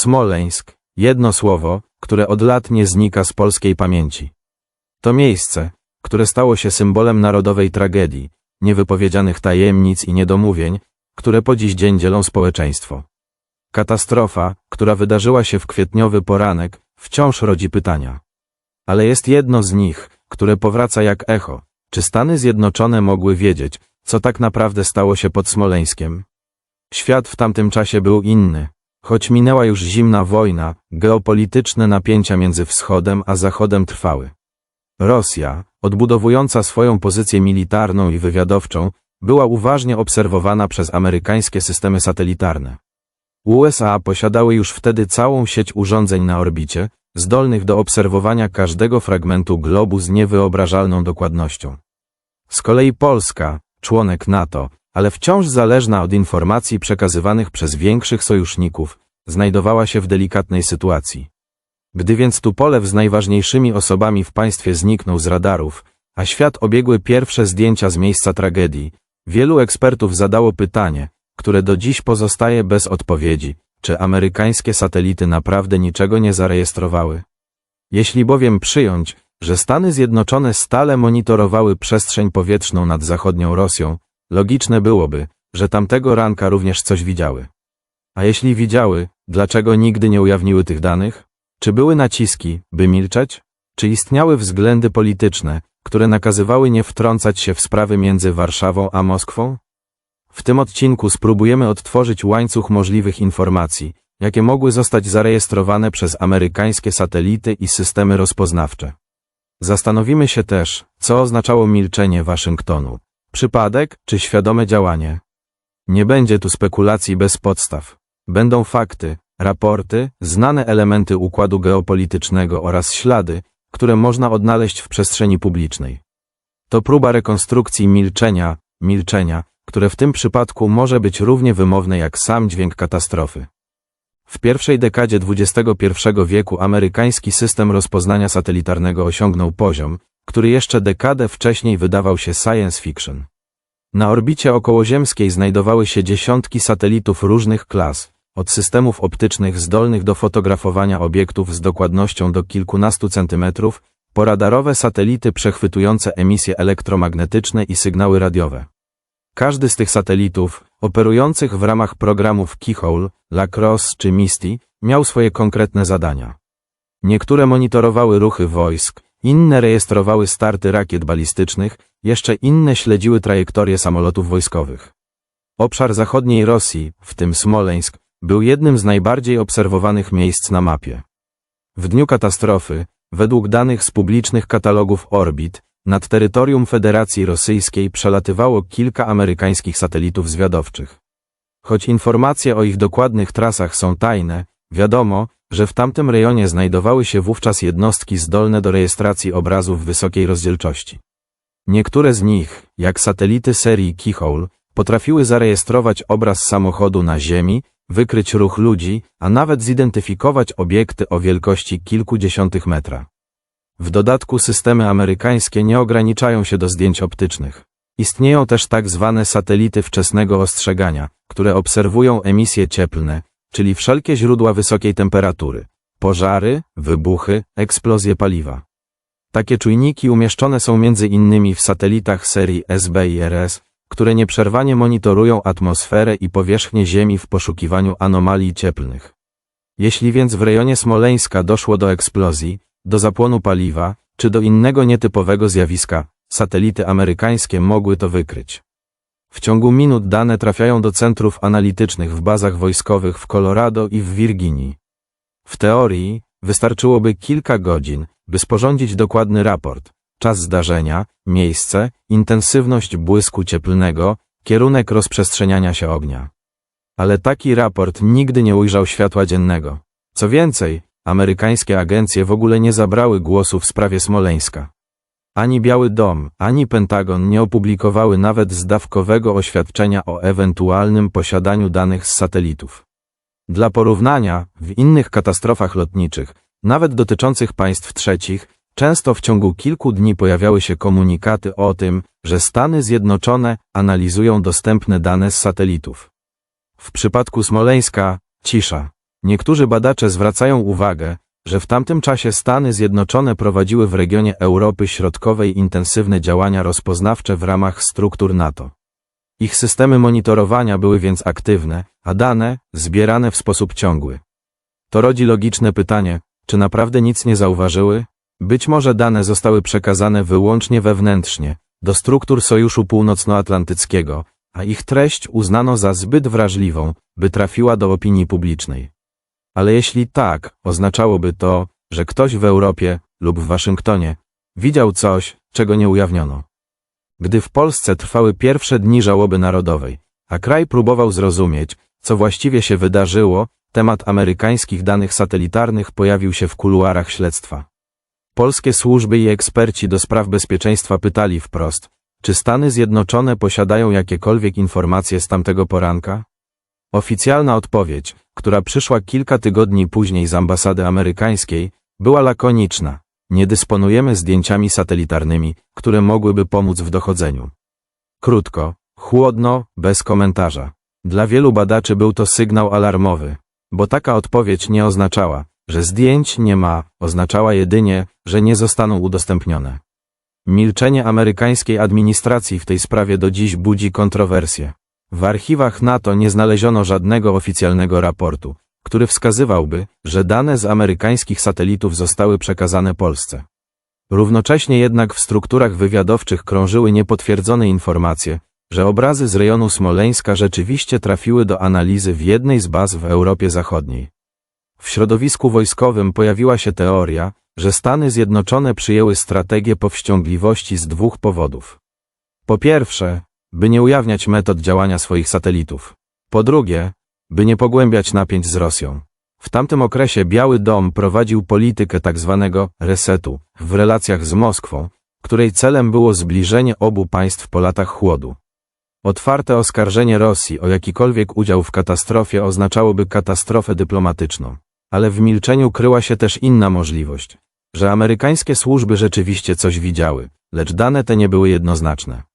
Smoleńsk, jedno słowo, które od lat nie znika z polskiej pamięci. To miejsce, które stało się symbolem narodowej tragedii, niewypowiedzianych tajemnic i niedomówień, które po dziś dzień dzielą społeczeństwo. Katastrofa, która wydarzyła się w kwietniowy poranek, wciąż rodzi pytania. Ale jest jedno z nich, które powraca jak echo. Czy Stany Zjednoczone mogły wiedzieć, co tak naprawdę stało się pod Smoleńskiem? Świat w tamtym czasie był inny. Choć minęła już zimna wojna, geopolityczne napięcia między wschodem a zachodem trwały. Rosja, odbudowująca swoją pozycję militarną i wywiadowczą, była uważnie obserwowana przez amerykańskie systemy satelitarne. USA posiadały już wtedy całą sieć urządzeń na orbicie, zdolnych do obserwowania każdego fragmentu globu z niewyobrażalną dokładnością. Z kolei Polska, członek NATO, ale wciąż zależna od informacji przekazywanych przez większych sojuszników, znajdowała się w delikatnej sytuacji. Gdy więc Tupolew z najważniejszymi osobami w państwie zniknął z radarów, a świat obiegły pierwsze zdjęcia z miejsca tragedii, wielu ekspertów zadało pytanie, które do dziś pozostaje bez odpowiedzi, czy amerykańskie satelity naprawdę niczego nie zarejestrowały. Jeśli bowiem przyjąć, że Stany Zjednoczone stale monitorowały przestrzeń powietrzną nad zachodnią Rosją, logiczne byłoby, że tamtego ranka również coś widziały. A jeśli widziały, dlaczego nigdy nie ujawniły tych danych? Czy były naciski, by milczeć? Czy istniały względy polityczne, które nakazywały nie wtrącać się w sprawy między Warszawą a Moskwą? W tym odcinku spróbujemy odtworzyć łańcuch możliwych informacji, jakie mogły zostać zarejestrowane przez amerykańskie satelity i systemy rozpoznawcze. Zastanowimy się też, co oznaczało milczenie Waszyngtonu. Przypadek czy świadome działanie? Nie będzie tu spekulacji bez podstaw. Będą fakty, raporty, znane elementy układu geopolitycznego oraz ślady, które można odnaleźć w przestrzeni publicznej. To próba rekonstrukcji milczenia, milczenia, które w tym przypadku może być równie wymowne jak sam dźwięk katastrofy. W pierwszej dekadzie XXI wieku amerykański system rozpoznania satelitarnego osiągnął poziom, który jeszcze dekadę wcześniej wydawał się science fiction. Na orbicie okołoziemskiej znajdowały się dziesiątki satelitów różnych klas, od systemów optycznych zdolnych do fotografowania obiektów z dokładnością do kilkunastu centymetrów, po radarowe satelity przechwytujące emisje elektromagnetyczne i sygnały radiowe. Każdy z tych satelitów, operujących w ramach programów Keyhole, Lacrosse czy Misty, miał swoje konkretne zadania. Niektóre monitorowały ruchy wojsk, inne rejestrowały starty rakiet balistycznych, jeszcze inne śledziły trajektorie samolotów wojskowych. Obszar zachodniej Rosji, w tym Smoleńsk, był jednym z najbardziej obserwowanych miejsc na mapie. W dniu katastrofy, według danych z publicznych katalogów orbit, nad terytorium Federacji Rosyjskiej przelatywało kilka amerykańskich satelitów zwiadowczych. Choć informacje o ich dokładnych trasach są tajne, wiadomo, że w tamtym rejonie znajdowały się wówczas jednostki zdolne do rejestracji obrazów wysokiej rozdzielczości. Niektóre z nich, jak satelity serii Keyhole, potrafiły zarejestrować obraz samochodu na Ziemi, wykryć ruch ludzi, a nawet zidentyfikować obiekty o wielkości kilkudziesiątych metra. W dodatku systemy amerykańskie nie ograniczają się do zdjęć optycznych. Istnieją też tak zwane satelity wczesnego ostrzegania, które obserwują emisje cieplne, czyli wszelkie źródła wysokiej temperatury, pożary, wybuchy, eksplozje paliwa. Takie czujniki umieszczone są innymi w satelitach serii SB i RS, które nieprzerwanie monitorują atmosferę i powierzchnię Ziemi w poszukiwaniu anomalii cieplnych. Jeśli więc w rejonie Smoleńska doszło do eksplozji, do zapłonu paliwa, czy do innego nietypowego zjawiska, satelity amerykańskie mogły to wykryć. W ciągu minut dane trafiają do centrów analitycznych w bazach wojskowych w Colorado i w Virginii. W teorii wystarczyłoby kilka godzin, by sporządzić dokładny raport, czas zdarzenia, miejsce, intensywność błysku cieplnego, kierunek rozprzestrzeniania się ognia. Ale taki raport nigdy nie ujrzał światła dziennego. Co więcej, amerykańskie agencje w ogóle nie zabrały głosu w sprawie Smoleńska. Ani Biały Dom, ani Pentagon nie opublikowały nawet zdawkowego oświadczenia o ewentualnym posiadaniu danych z satelitów. Dla porównania, w innych katastrofach lotniczych, nawet dotyczących państw trzecich, często w ciągu kilku dni pojawiały się komunikaty o tym, że Stany Zjednoczone analizują dostępne dane z satelitów. W przypadku Smoleńska cisza. Niektórzy badacze zwracają uwagę, że w tamtym czasie Stany Zjednoczone prowadziły w regionie Europy Środkowej intensywne działania rozpoznawcze w ramach struktur NATO. Ich systemy monitorowania były więc aktywne, a dane zbierane w sposób ciągły. To rodzi logiczne pytanie, czy naprawdę nic nie zauważyły? Być może dane zostały przekazane wyłącznie wewnętrznie, do struktur Sojuszu Północnoatlantyckiego, a ich treść uznano za zbyt wrażliwą, by trafiła do opinii publicznej. Ale jeśli tak, oznaczałoby to, że ktoś w Europie lub w Waszyngtonie widział coś, czego nie ujawniono. Gdy w Polsce trwały pierwsze dni żałoby narodowej, a kraj próbował zrozumieć, co właściwie się wydarzyło, temat amerykańskich danych satelitarnych pojawił się w kuluarach śledztwa. Polskie służby i eksperci do spraw bezpieczeństwa pytali wprost, czy Stany Zjednoczone posiadają jakiekolwiek informacje z tamtego poranka? Oficjalna odpowiedź, która przyszła kilka tygodni później z ambasady amerykańskiej, była lakoniczna. Nie dysponujemy zdjęciami satelitarnymi, które mogłyby pomóc w dochodzeniu. Krótko, chłodno, bez komentarza. Dla wielu badaczy był to sygnał alarmowy, bo taka odpowiedź nie oznaczała, że zdjęć nie ma, oznaczała jedynie, że nie zostaną udostępnione. Milczenie amerykańskiej administracji w tej sprawie do dziś budzi kontrowersje. W archiwach NATO nie znaleziono żadnego oficjalnego raportu, który wskazywałby, że dane z amerykańskich satelitów zostały przekazane Polsce. Równocześnie jednak w strukturach wywiadowczych krążyły niepotwierdzone informacje, że obrazy z rejonu Smoleńska rzeczywiście trafiły do analizy w jednej z baz w Europie Zachodniej. W środowisku wojskowym pojawiła się teoria, że Stany Zjednoczone przyjęły strategię powściągliwości z dwóch powodów. Po pierwsze, by nie ujawniać metod działania swoich satelitów. Po drugie, by nie pogłębiać napięć z Rosją. W tamtym okresie Biały Dom prowadził politykę tzw. resetu w relacjach z Moskwą, której celem było zbliżenie obu państw po latach chłodu. Otwarte oskarżenie Rosji o jakikolwiek udział w katastrofie oznaczałoby katastrofę dyplomatyczną. Ale w milczeniu kryła się też inna możliwość, że amerykańskie służby rzeczywiście coś widziały, lecz dane te nie były jednoznaczne.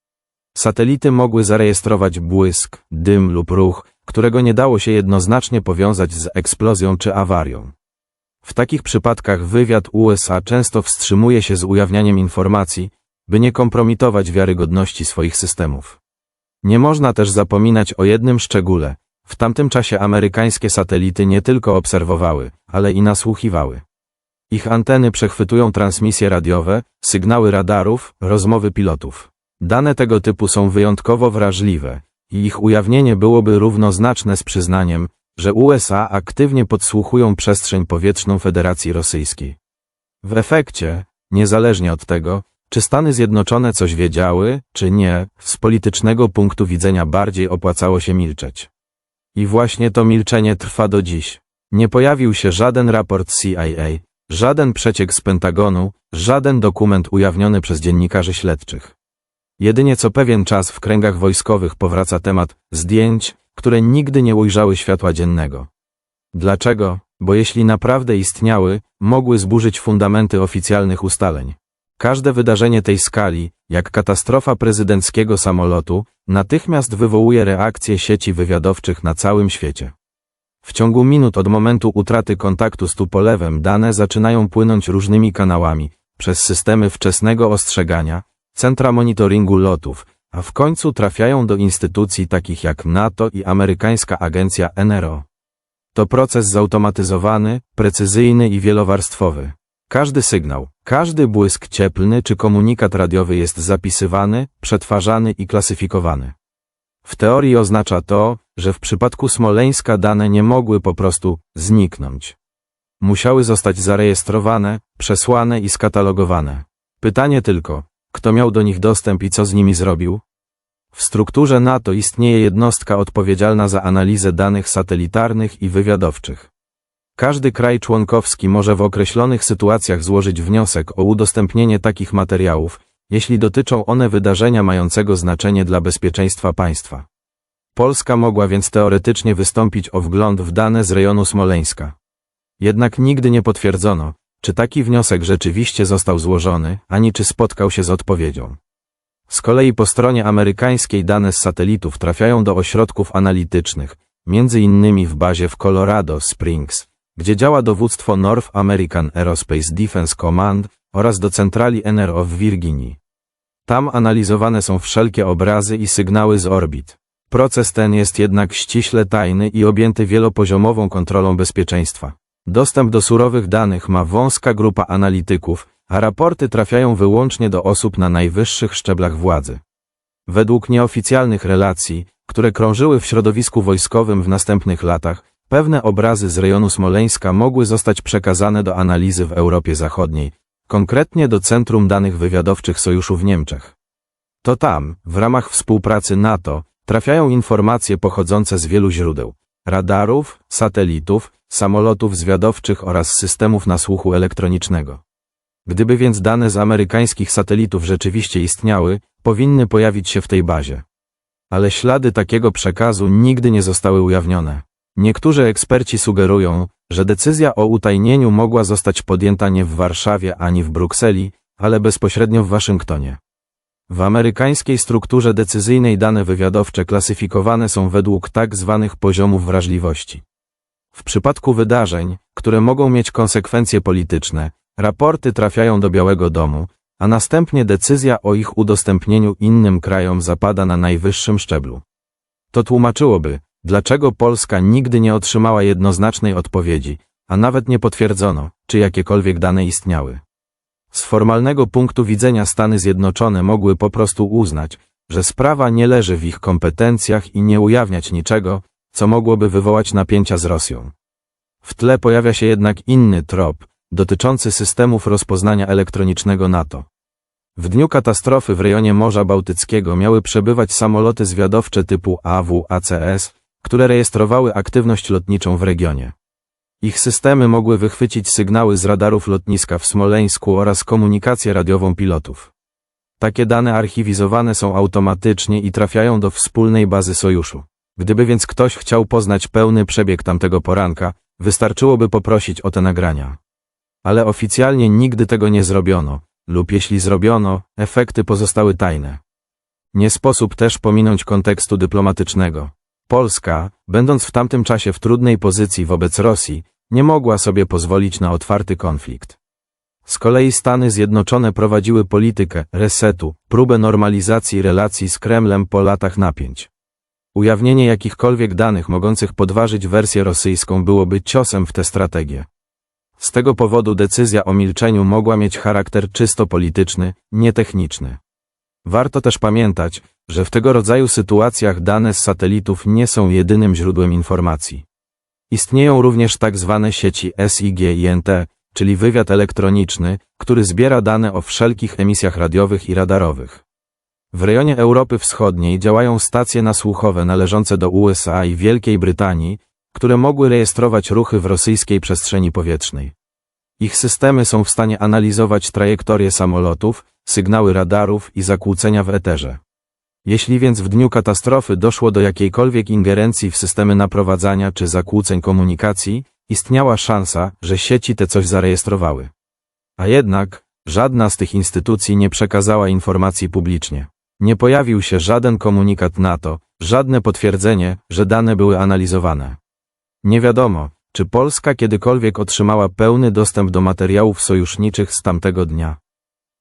Satelity mogły zarejestrować błysk, dym lub ruch, którego nie dało się jednoznacznie powiązać z eksplozją czy awarią. W takich przypadkach wywiad USA często wstrzymuje się z ujawnianiem informacji, by nie kompromitować wiarygodności swoich systemów. Nie można też zapominać o jednym szczególe. W tamtym czasie amerykańskie satelity nie tylko obserwowały, ale i nasłuchiwały. Ich anteny przechwytują transmisje radiowe, sygnały radarów, rozmowy pilotów. Dane tego typu są wyjątkowo wrażliwe i ich ujawnienie byłoby równoznaczne z przyznaniem, że USA aktywnie podsłuchują przestrzeń powietrzną Federacji Rosyjskiej. W efekcie, niezależnie od tego, czy Stany Zjednoczone coś wiedziały, czy nie, z politycznego punktu widzenia bardziej opłacało się milczeć. I właśnie to milczenie trwa do dziś. Nie pojawił się żaden raport CIA, żaden przeciek z Pentagonu, żaden dokument ujawniony przez dziennikarzy śledczych. Jedynie co pewien czas w kręgach wojskowych powraca temat zdjęć, które nigdy nie ujrzały światła dziennego. Dlaczego? Bo jeśli naprawdę istniały, mogły zburzyć fundamenty oficjalnych ustaleń. Każde wydarzenie tej skali, jak katastrofa prezydenckiego samolotu, natychmiast wywołuje reakcję sieci wywiadowczych na całym świecie. W ciągu minut od momentu utraty kontaktu z Tupolewem dane zaczynają płynąć różnymi kanałami, przez systemy wczesnego ostrzegania, centra monitoringu lotów, a w końcu trafiają do instytucji takich jak NATO i amerykańska agencja NRO. To proces zautomatyzowany, precyzyjny i wielowarstwowy. Każdy sygnał, każdy błysk cieplny czy komunikat radiowy jest zapisywany, przetwarzany i klasyfikowany. W teorii oznacza to, że w przypadku Smoleńska dane nie mogły po prostu zniknąć. Musiały zostać zarejestrowane, przesłane i skatalogowane. Pytanie tylko, kto miał do nich dostęp i co z nimi zrobił? W strukturze NATO istnieje jednostka odpowiedzialna za analizę danych satelitarnych i wywiadowczych. Każdy kraj członkowski może w określonych sytuacjach złożyć wniosek o udostępnienie takich materiałów, jeśli dotyczą one wydarzenia mającego znaczenie dla bezpieczeństwa państwa. Polska mogła więc teoretycznie wystąpić o wgląd w dane z rejonu Smoleńska. Jednak nigdy nie potwierdzono, czy taki wniosek rzeczywiście został złożony, ani czy spotkał się z odpowiedzią. Z kolei po stronie amerykańskiej dane z satelitów trafiają do ośrodków analitycznych, między innymi w bazie w Colorado Springs, gdzie działa dowództwo North American Aerospace Defense Command oraz do centrali NRO w Virginii. Tam analizowane są wszelkie obrazy i sygnały z orbit. Proces ten jest jednak ściśle tajny i objęty wielopoziomową kontrolą bezpieczeństwa. Dostęp do surowych danych ma wąska grupa analityków, a raporty trafiają wyłącznie do osób na najwyższych szczeblach władzy. Według nieoficjalnych relacji, które krążyły w środowisku wojskowym w następnych latach, pewne obrazy z rejonu Smoleńska mogły zostać przekazane do analizy w Europie Zachodniej, konkretnie do Centrum Danych Wywiadowczych Sojuszu w Niemczech. To tam, w ramach współpracy NATO, trafiają informacje pochodzące z wielu źródeł radarów, satelitów, samolotów zwiadowczych oraz systemów nasłuchu elektronicznego. Gdyby więc dane z amerykańskich satelitów rzeczywiście istniały, powinny pojawić się w tej bazie. Ale ślady takiego przekazu nigdy nie zostały ujawnione. Niektórzy eksperci sugerują, że decyzja o utajnieniu mogła zostać podjęta nie w Warszawie ani w Brukseli, ale bezpośrednio w Waszyngtonie. W amerykańskiej strukturze decyzyjnej dane wywiadowcze klasyfikowane są według tak zwanych poziomów wrażliwości. W przypadku wydarzeń, które mogą mieć konsekwencje polityczne, raporty trafiają do Białego Domu, a następnie decyzja o ich udostępnieniu innym krajom zapada na najwyższym szczeblu. To tłumaczyłoby, dlaczego Polska nigdy nie otrzymała jednoznacznej odpowiedzi, a nawet nie potwierdzono, czy jakiekolwiek dane istniały. Z formalnego punktu widzenia Stany Zjednoczone mogły po prostu uznać, że sprawa nie leży w ich kompetencjach i nie ujawniać niczego, co mogłoby wywołać napięcia z Rosją. W tle pojawia się jednak inny trop, dotyczący systemów rozpoznania elektronicznego NATO. W dniu katastrofy w rejonie Morza Bałtyckiego miały przebywać samoloty zwiadowcze typu AW-ACS, które rejestrowały aktywność lotniczą w regionie. Ich systemy mogły wychwycić sygnały z radarów lotniska w Smoleńsku oraz komunikację radiową pilotów. Takie dane archiwizowane są automatycznie i trafiają do wspólnej bazy sojuszu. Gdyby więc ktoś chciał poznać pełny przebieg tamtego poranka, wystarczyłoby poprosić o te nagrania. Ale oficjalnie nigdy tego nie zrobiono, lub jeśli zrobiono, efekty pozostały tajne. Nie sposób też pominąć kontekstu dyplomatycznego. Polska, będąc w tamtym czasie w trudnej pozycji wobec Rosji, nie mogła sobie pozwolić na otwarty konflikt. Z kolei Stany Zjednoczone prowadziły politykę resetu, próbę normalizacji relacji z Kremlem po latach napięć. Ujawnienie jakichkolwiek danych mogących podważyć wersję rosyjską byłoby ciosem w tę strategię. Z tego powodu decyzja o milczeniu mogła mieć charakter czysto polityczny, nie techniczny. Warto też pamiętać, że w tego rodzaju sytuacjach dane z satelitów nie są jedynym źródłem informacji. Istnieją również tak zwane sieci SIG i NT, czyli wywiad elektroniczny, który zbiera dane o wszelkich emisjach radiowych i radarowych. W rejonie Europy Wschodniej działają stacje nasłuchowe należące do USA i Wielkiej Brytanii, które mogły rejestrować ruchy w rosyjskiej przestrzeni powietrznej. Ich systemy są w stanie analizować trajektorie samolotów, sygnały radarów i zakłócenia w eterze. Jeśli więc w dniu katastrofy doszło do jakiejkolwiek ingerencji w systemy naprowadzania czy zakłóceń komunikacji, istniała szansa, że sieci te coś zarejestrowały. A jednak, żadna z tych instytucji nie przekazała informacji publicznie. Nie pojawił się żaden komunikat NATO, żadne potwierdzenie, że dane były analizowane. Nie wiadomo, czy Polska kiedykolwiek otrzymała pełny dostęp do materiałów sojuszniczych z tamtego dnia.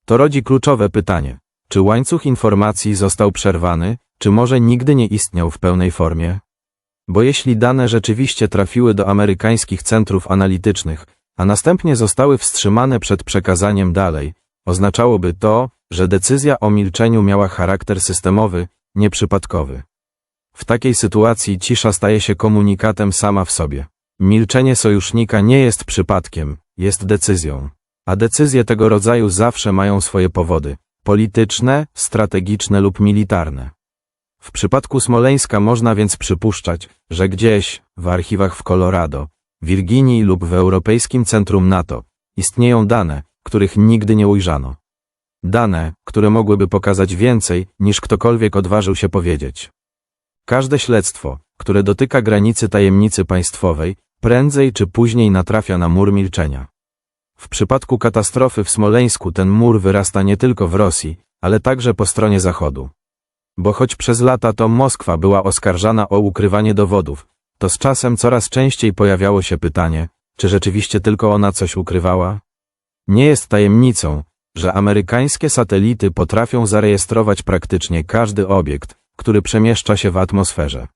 To rodzi kluczowe pytanie. Czy łańcuch informacji został przerwany, czy może nigdy nie istniał w pełnej formie? Bo jeśli dane rzeczywiście trafiły do amerykańskich centrów analitycznych, a następnie zostały wstrzymane przed przekazaniem dalej, oznaczałoby to, że decyzja o milczeniu miała charakter systemowy, nieprzypadkowy. W takiej sytuacji cisza staje się komunikatem sama w sobie. Milczenie sojusznika nie jest przypadkiem, jest decyzją. A decyzje tego rodzaju zawsze mają swoje powody polityczne, strategiczne lub militarne. W przypadku Smoleńska można więc przypuszczać, że gdzieś, w archiwach w Colorado, Virginii lub w Europejskim Centrum NATO, istnieją dane, których nigdy nie ujrzano. Dane, które mogłyby pokazać więcej, niż ktokolwiek odważył się powiedzieć. Każde śledztwo, które dotyka granicy tajemnicy państwowej, prędzej czy później natrafia na mur milczenia. W przypadku katastrofy w Smoleńsku ten mur wyrasta nie tylko w Rosji, ale także po stronie zachodu. Bo choć przez lata to Moskwa była oskarżana o ukrywanie dowodów, to z czasem coraz częściej pojawiało się pytanie, czy rzeczywiście tylko ona coś ukrywała? Nie jest tajemnicą, że amerykańskie satelity potrafią zarejestrować praktycznie każdy obiekt, który przemieszcza się w atmosferze.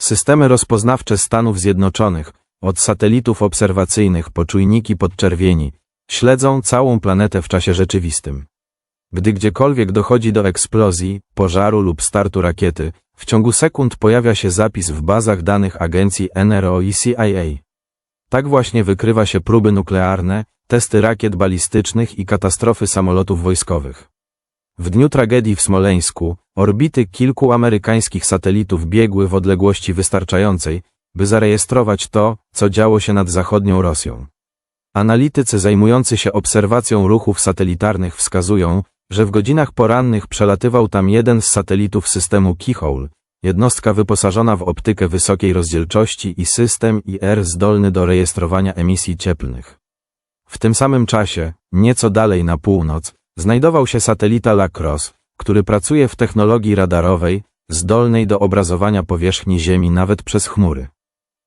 Systemy rozpoznawcze Stanów Zjednoczonych, od satelitów obserwacyjnych po czujniki podczerwieni, śledzą całą planetę w czasie rzeczywistym. Gdy gdziekolwiek dochodzi do eksplozji, pożaru lub startu rakiety, w ciągu sekund pojawia się zapis w bazach danych agencji NRO i CIA. Tak właśnie wykrywa się próby nuklearne, testy rakiet balistycznych i katastrofy samolotów wojskowych. W dniu tragedii w Smoleńsku orbity kilku amerykańskich satelitów biegły w odległości wystarczającej, by zarejestrować to, co działo się nad zachodnią Rosją. Analitycy zajmujący się obserwacją ruchów satelitarnych wskazują, że w godzinach porannych przelatywał tam jeden z satelitów systemu Keyhole, jednostka wyposażona w optykę wysokiej rozdzielczości i system IR zdolny do rejestrowania emisji cieplnych. W tym samym czasie, nieco dalej na północ, znajdował się satelita Lacrosse, który pracuje w technologii radarowej, zdolnej do obrazowania powierzchni Ziemi nawet przez chmury.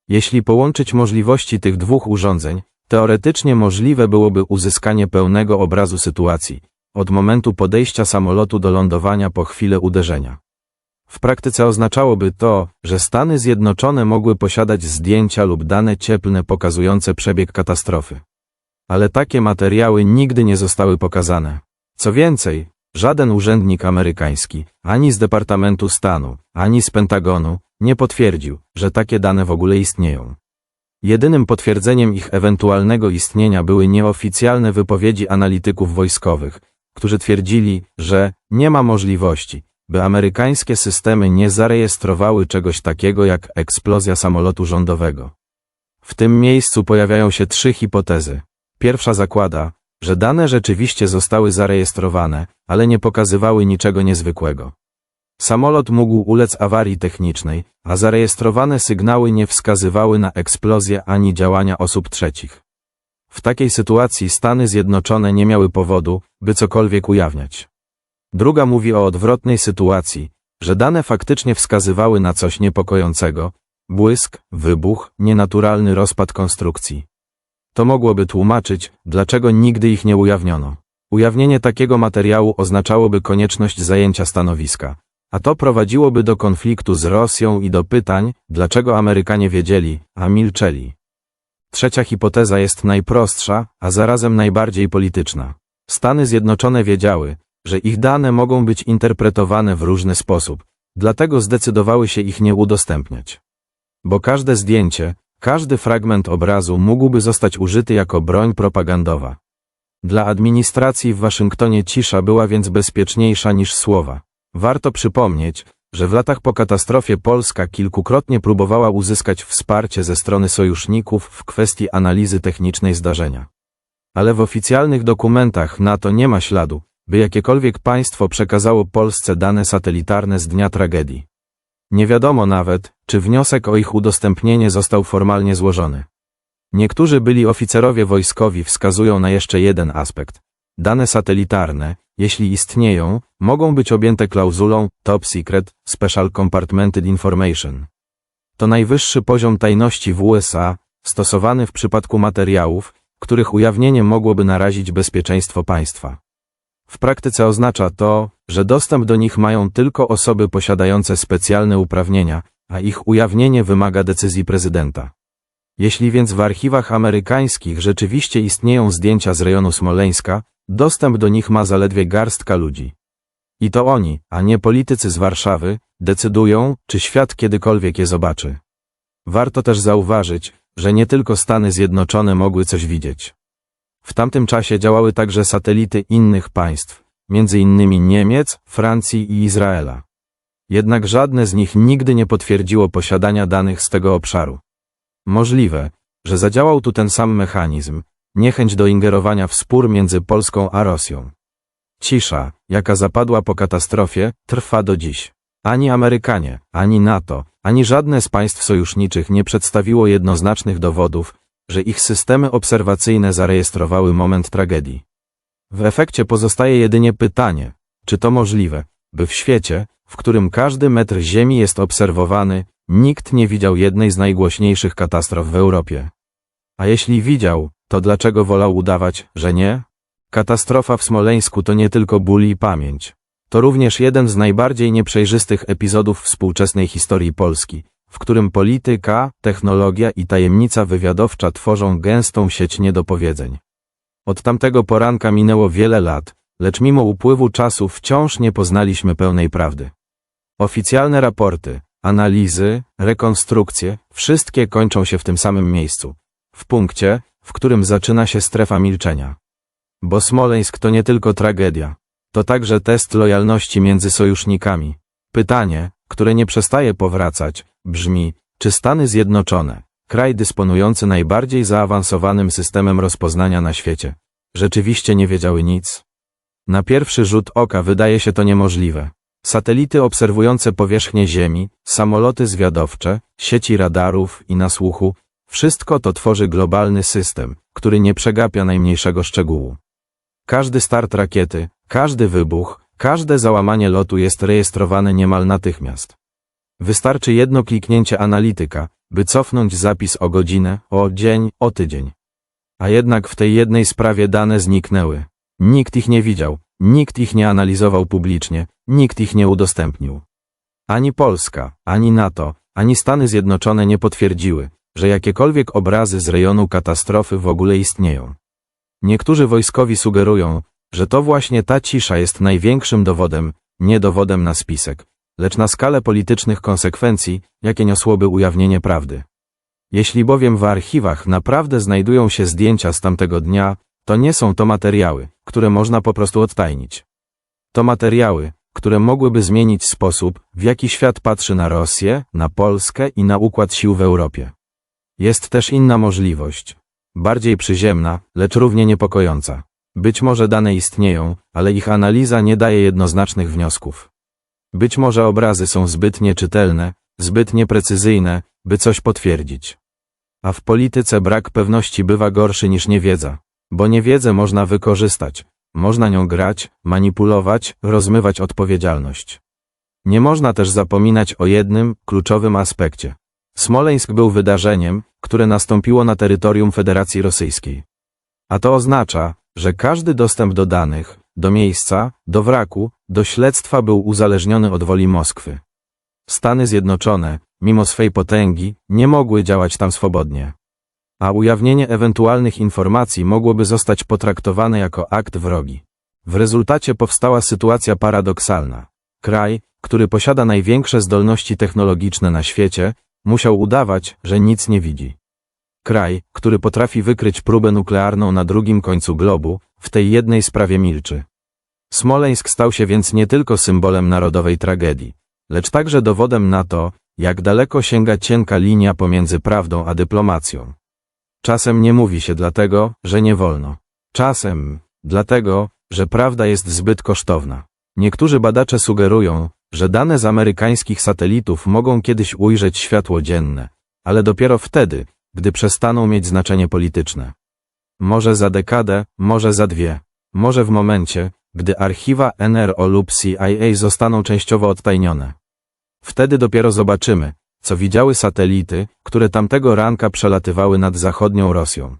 Jeśli połączyć możliwości tych dwóch urządzeń, teoretycznie możliwe byłoby uzyskanie pełnego obrazu sytuacji, od momentu podejścia samolotu do lądowania po chwilę uderzenia. W praktyce oznaczałoby to, że Stany Zjednoczone mogły posiadać zdjęcia lub dane cieplne pokazujące przebieg katastrofy. Ale takie materiały nigdy nie zostały pokazane. Co więcej, żaden urzędnik amerykański, ani z Departamentu Stanu, ani z Pentagonu, nie potwierdził, że takie dane w ogóle istnieją. Jedynym potwierdzeniem ich ewentualnego istnienia były nieoficjalne wypowiedzi analityków wojskowych, którzy twierdzili, że nie ma możliwości, by amerykańskie systemy nie zarejestrowały czegoś takiego jak eksplozja samolotu rządowego. W tym miejscu pojawiają się trzy hipotezy. Pierwsza zakłada, że dane rzeczywiście zostały zarejestrowane, ale nie pokazywały niczego niezwykłego. Samolot mógł ulec awarii technicznej, a zarejestrowane sygnały nie wskazywały na eksplozję ani działania osób trzecich. W takiej sytuacji Stany Zjednoczone nie miały powodu, by cokolwiek ujawniać. Druga mówi o odwrotnej sytuacji, że dane faktycznie wskazywały na coś niepokojącego, błysk, wybuch, nienaturalny rozpad konstrukcji. To mogłoby tłumaczyć, dlaczego nigdy ich nie ujawniono. Ujawnienie takiego materiału oznaczałoby konieczność zajęcia stanowiska, a to prowadziłoby do konfliktu z Rosją i do pytań, dlaczego Amerykanie wiedzieli, a milczeli. Trzecia hipoteza jest najprostsza, a zarazem najbardziej polityczna. Stany Zjednoczone wiedziały, że ich dane mogą być interpretowane w różny sposób, dlatego zdecydowały się ich nie udostępniać. Bo każde zdjęcie, każdy fragment obrazu mógłby zostać użyty jako broń propagandowa. Dla administracji w Waszyngtonie cisza była więc bezpieczniejsza niż słowa. Warto przypomnieć, że w latach po katastrofie Polska kilkukrotnie próbowała uzyskać wsparcie ze strony sojuszników w kwestii analizy technicznej zdarzenia. Ale w oficjalnych dokumentach NATO nie ma śladu, by jakiekolwiek państwo przekazało Polsce dane satelitarne z dnia tragedii. Nie wiadomo nawet, czy wniosek o ich udostępnienie został formalnie złożony. Niektórzy byli oficerowie wojskowi wskazują na jeszcze jeden aspekt. Dane satelitarne, jeśli istnieją, mogą być objęte klauzulą Top Secret Special Compartmented Information. To najwyższy poziom tajności w USA, stosowany w przypadku materiałów, których ujawnienie mogłoby narazić bezpieczeństwo państwa. W praktyce oznacza to, że dostęp do nich mają tylko osoby posiadające specjalne uprawnienia, a ich ujawnienie wymaga decyzji prezydenta. Jeśli więc w archiwach amerykańskich rzeczywiście istnieją zdjęcia z rejonu Smoleńska, dostęp do nich ma zaledwie garstka ludzi. I to oni, a nie politycy z Warszawy, decydują, czy świat kiedykolwiek je zobaczy. Warto też zauważyć, że nie tylko Stany Zjednoczone mogły coś widzieć. W tamtym czasie działały także satelity innych państw, innymi Niemiec, Francji i Izraela. Jednak żadne z nich nigdy nie potwierdziło posiadania danych z tego obszaru. Możliwe, że zadziałał tu ten sam mechanizm, niechęć do ingerowania w spór między Polską a Rosją. Cisza, jaka zapadła po katastrofie, trwa do dziś. Ani Amerykanie, ani NATO, ani żadne z państw sojuszniczych nie przedstawiło jednoznacznych dowodów, że ich systemy obserwacyjne zarejestrowały moment tragedii. W efekcie pozostaje jedynie pytanie, czy to możliwe, by w świecie, w którym każdy metr Ziemi jest obserwowany, Nikt nie widział jednej z najgłośniejszych katastrof w Europie. A jeśli widział, to dlaczego wolał udawać, że nie? Katastrofa w Smoleńsku to nie tylko ból i pamięć. To również jeden z najbardziej nieprzejrzystych epizodów współczesnej historii Polski, w którym polityka, technologia i tajemnica wywiadowcza tworzą gęstą sieć niedopowiedzeń. Od tamtego poranka minęło wiele lat, lecz mimo upływu czasu wciąż nie poznaliśmy pełnej prawdy. Oficjalne raporty, analizy, rekonstrukcje, wszystkie kończą się w tym samym miejscu. W punkcie, w którym zaczyna się strefa milczenia. Bo Smoleńsk to nie tylko tragedia. To także test lojalności między sojusznikami. Pytanie, które nie przestaje powracać, brzmi, czy Stany Zjednoczone, kraj dysponujący najbardziej zaawansowanym systemem rozpoznania na świecie, rzeczywiście nie wiedziały nic? Na pierwszy rzut oka wydaje się to niemożliwe. Satelity obserwujące powierzchnię Ziemi, samoloty zwiadowcze, sieci radarów i nasłuchu, wszystko to tworzy globalny system, który nie przegapia najmniejszego szczegółu. Każdy start rakiety, każdy wybuch, każde załamanie lotu jest rejestrowane niemal natychmiast. Wystarczy jedno kliknięcie analityka, by cofnąć zapis o godzinę, o dzień, o tydzień. A jednak w tej jednej sprawie dane zniknęły. Nikt ich nie widział, nikt ich nie analizował publicznie, nikt ich nie udostępnił. Ani Polska, ani NATO, ani Stany Zjednoczone nie potwierdziły, że jakiekolwiek obrazy z rejonu katastrofy w ogóle istnieją. Niektórzy wojskowi sugerują, że to właśnie ta cisza jest największym dowodem, nie dowodem na spisek, lecz na skalę politycznych konsekwencji, jakie niosłoby ujawnienie prawdy. Jeśli bowiem w archiwach naprawdę znajdują się zdjęcia z tamtego dnia, to nie są to materiały, które można po prostu odtajnić. To materiały, które mogłyby zmienić sposób, w jaki świat patrzy na Rosję, na Polskę i na układ sił w Europie. Jest też inna możliwość, bardziej przyziemna, lecz równie niepokojąca. Być może dane istnieją, ale ich analiza nie daje jednoznacznych wniosków. Być może obrazy są zbyt nieczytelne, zbyt nieprecyzyjne, by coś potwierdzić. A w polityce brak pewności bywa gorszy niż niewiedza, bo niewiedzę można wykorzystać, można nią grać, manipulować, rozmywać odpowiedzialność. Nie można też zapominać o jednym, kluczowym aspekcie. Smoleńsk był wydarzeniem, które nastąpiło na terytorium Federacji Rosyjskiej. A to oznacza, że każdy dostęp do danych, do miejsca, do wraku, do śledztwa był uzależniony od woli Moskwy. Stany Zjednoczone, mimo swej potęgi, nie mogły działać tam swobodnie. A ujawnienie ewentualnych informacji mogłoby zostać potraktowane jako akt wrogi. W rezultacie powstała sytuacja paradoksalna. Kraj, który posiada największe zdolności technologiczne na świecie, musiał udawać, że nic nie widzi. Kraj, który potrafi wykryć próbę nuklearną na drugim końcu globu, w tej jednej sprawie milczy. Smoleńsk stał się więc nie tylko symbolem narodowej tragedii, lecz także dowodem na to, jak daleko sięga cienka linia pomiędzy prawdą a dyplomacją. Czasem nie mówi się dlatego, że nie wolno. Czasem dlatego, że prawda jest zbyt kosztowna. Niektórzy badacze sugerują, że dane z amerykańskich satelitów mogą kiedyś ujrzeć światło dzienne, ale dopiero wtedy, gdy przestaną mieć znaczenie polityczne. Może za dekadę, może za dwie, może w momencie, gdy archiwa NRO lub CIA zostaną częściowo odtajnione. Wtedy dopiero zobaczymy, co widziały satelity, które tamtego ranka przelatywały nad zachodnią Rosją.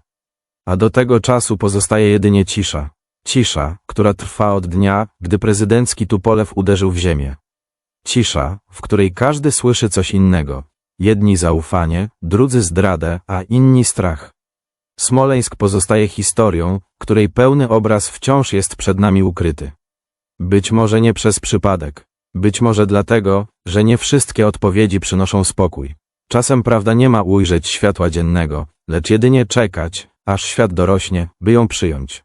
A do tego czasu pozostaje jedynie cisza. Cisza, która trwa od dnia, gdy prezydencki Tupolew uderzył w ziemię. Cisza, w której każdy słyszy coś innego. Jedni zaufanie, drudzy zdradę, a inni strach. Smoleńsk pozostaje historią, której pełny obraz wciąż jest przed nami ukryty. Być może nie przez przypadek. Być może dlatego, że nie wszystkie odpowiedzi przynoszą spokój. Czasem prawda nie ma ujrzeć światła dziennego, lecz jedynie czekać, aż świat dorośnie, by ją przyjąć.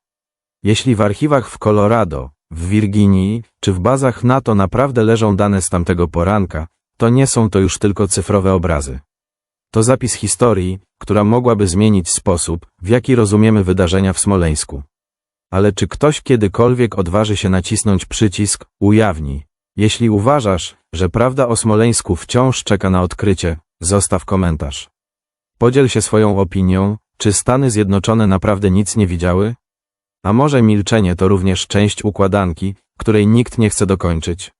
Jeśli w archiwach w Colorado, w Wirginii czy w bazach NATO naprawdę leżą dane z tamtego poranka, to nie są to już tylko cyfrowe obrazy. To zapis historii, która mogłaby zmienić sposób, w jaki rozumiemy wydarzenia w Smoleńsku. Ale czy ktoś kiedykolwiek odważy się nacisnąć przycisk Ujawnij? Jeśli uważasz, że prawda o Smoleńsku wciąż czeka na odkrycie, zostaw komentarz. Podziel się swoją opinią, czy Stany Zjednoczone naprawdę nic nie widziały? A może milczenie to również część układanki, której nikt nie chce dokończyć?